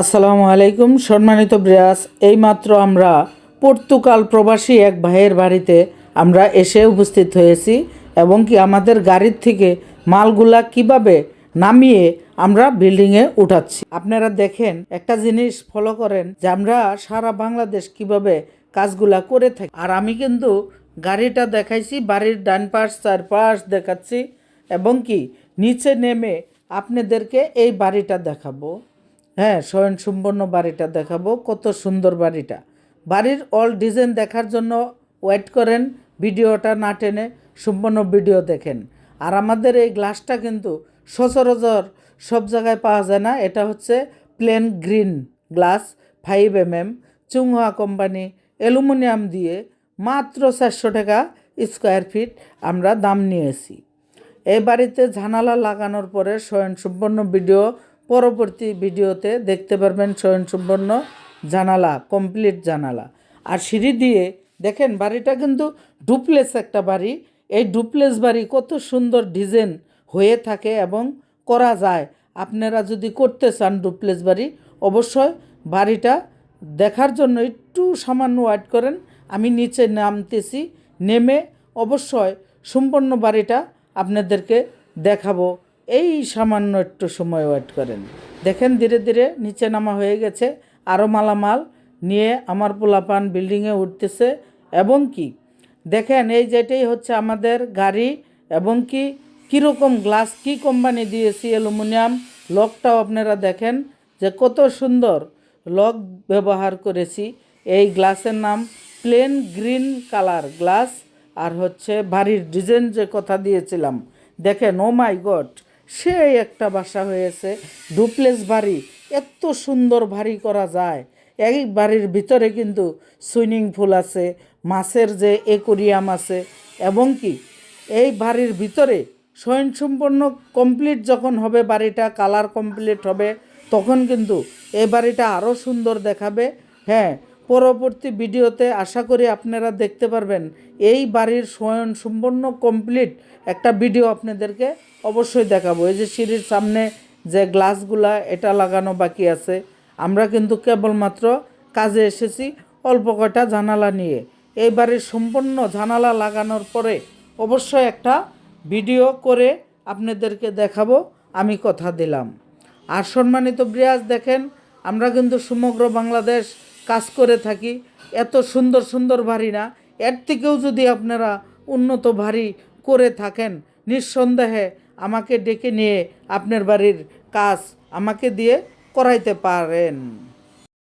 আসসালামু আলাইকুম, সম্মানিত ব্রিয়াস এইমাত্র আমরা পর্তুগাল প্রবাসী এক ভাইয়ের বাড়িতে আমরা এসে উপস্থিত হয়েছি এবং কি আমাদের গাড়ির থেকে মালগুলা কীভাবে নামিয়ে আমরা বিল্ডিংয়ে উঠাচ্ছি। আপনারা দেখেন, একটা জিনিস ফলো করেন যে আমরা সারা বাংলাদেশ কীভাবে কাজগুলা করে থাকি। আর আমি কিন্তু গাড়িটা দেখাইছি, বাড়ির ডান পাশ, চার পাশ দেখাচ্ছি এবং কি নিচে নেমে আপনাদেরকে এই বাড়িটা দেখাবো। হ্যাঁ স্বয়ংসম্পন্ন বাড়িটা দেখাবো। কত সুন্দর বাড়িটা। বাড়ির অল ডিজাইন দেখার জন্য ওয়েট করেন, ভিডিওটা না টেনে সম্পূর্ণ ভিডিও দেখেন। আর আমাদের এই গ্লাসটা কিন্তু সচরাচর সব জায়গায় পাওয়া যায় না। এটা হচ্ছে plain green glass five M M চুংহা কোম্পানি অ্যালুমিনিয়াম দিয়ে মাত্র চারশো টাকা স্কোয়ার ফিট আমরা দাম নিয়েছি। এই বাড়িতে জানালা লাগানোর পরে স্বয়ংসম্পন্ন ভিডিও পরবর্তী ভিডিওতে দেখতে পারবেন স্বয়ংসম্পন্ন জানালা কমপ্লিট জানালা। আর সিঁড়ি দিয়ে দেখেন বাড়িটা কিন্তু ডুপ্লেস একটা বাড়ি। এই ডুপ্লেস বাড়ি কত সুন্দর ডিজাইন হয়ে থাকে এবং করা যায়। আপনারা যদি করতে চান ডুপ্লেস বাড়ি, অবশ্যই বাড়িটা দেখার জন্য একটু সামান্য ওয়েট করেন। আমি নিচে নামতেছি, নেমে অবশ্যই সম্পূর্ণ বাড়িটা আপনাদেরকে দেখাবো। এই সামান্য একটু সময় ওয়েট করেন। দেখেন ধীরে ধীরে নিচে নামা হয়ে গেছে আরও মালামাল নিয়ে আমার পোলাপান বিল্ডিংয়ে উঠতেছে এবং কি? দেখেন এই যেটাই হচ্ছে আমাদের গাড়ি এবং কি, কীরকম গ্লাস কি কোম্পানি দিয়েছি অ্যালুমিনিয়াম লকটাও আপনারা দেখেন যে কত সুন্দর লক ব্যবহার করেছি। এই গ্লাসের নাম প্লেন গ্রিন কালার গ্লাস আর হচ্ছে বাড়ির ডিজাইন যে কথা দিয়েছিলাম। দেখেন ও মাই গড সেই একটা বাসা হয়েছে। ডুপ্লেস বাড়ি। এত সুন্দর বাড়ি করা যায়। এই বাড়ির ভিতরে কিন্তু সুইমিং পুল আছে, মাছের যে একুরিয়াম আছে, এবং কি এই বাড়ির ভিতরে স্বয়ংসম্পন্ন কমপ্লিট যখন হবে, বাড়িটা কালার কমপ্লিট হবে, তখন কিন্তু এই বাড়িটা আরও সুন্দর দেখাবে। হ্যাঁ পরবর্তী ভিডিওতে আশা করি আপনারা দেখতে পারবেন। এই বাড়ির স্বয়ংসম্পন্ন কমপ্লিট একটা ভিডিও আপনাদেরকে অবশ্যই দেখাবো। এই যে সিঁড়ির সামনে যে গ্লাসগুলা এটা লাগানো বাকি আছে। আমরা কিন্তু কেবলমাত্র কাজে এসেছি অল্প কয়টা জানালা নিয়ে। এই বাড়ির সম্পূর্ণ জানালা লাগানোর পরে অবশ্যই একটা ভিডিও করে আপনাদেরকে দেখাবো। আমি কথা দিলাম। আর সম্মানিত ব্রিয়াজ দেখেন, আমরা কিন্তু সমগ্র বাংলাদেশ কাজ করে থাকি, এত সুন্দর সুন্দর বাড়ি না। এর থেকেও যদি আপনারা উন্নত বাড়ি করে থাকেন, নিঃসন্দেহে আমাকে ডেকে নিয়ে আপনার বাড়ির কাজ আমাকে দিয়ে করাইতে পারেন।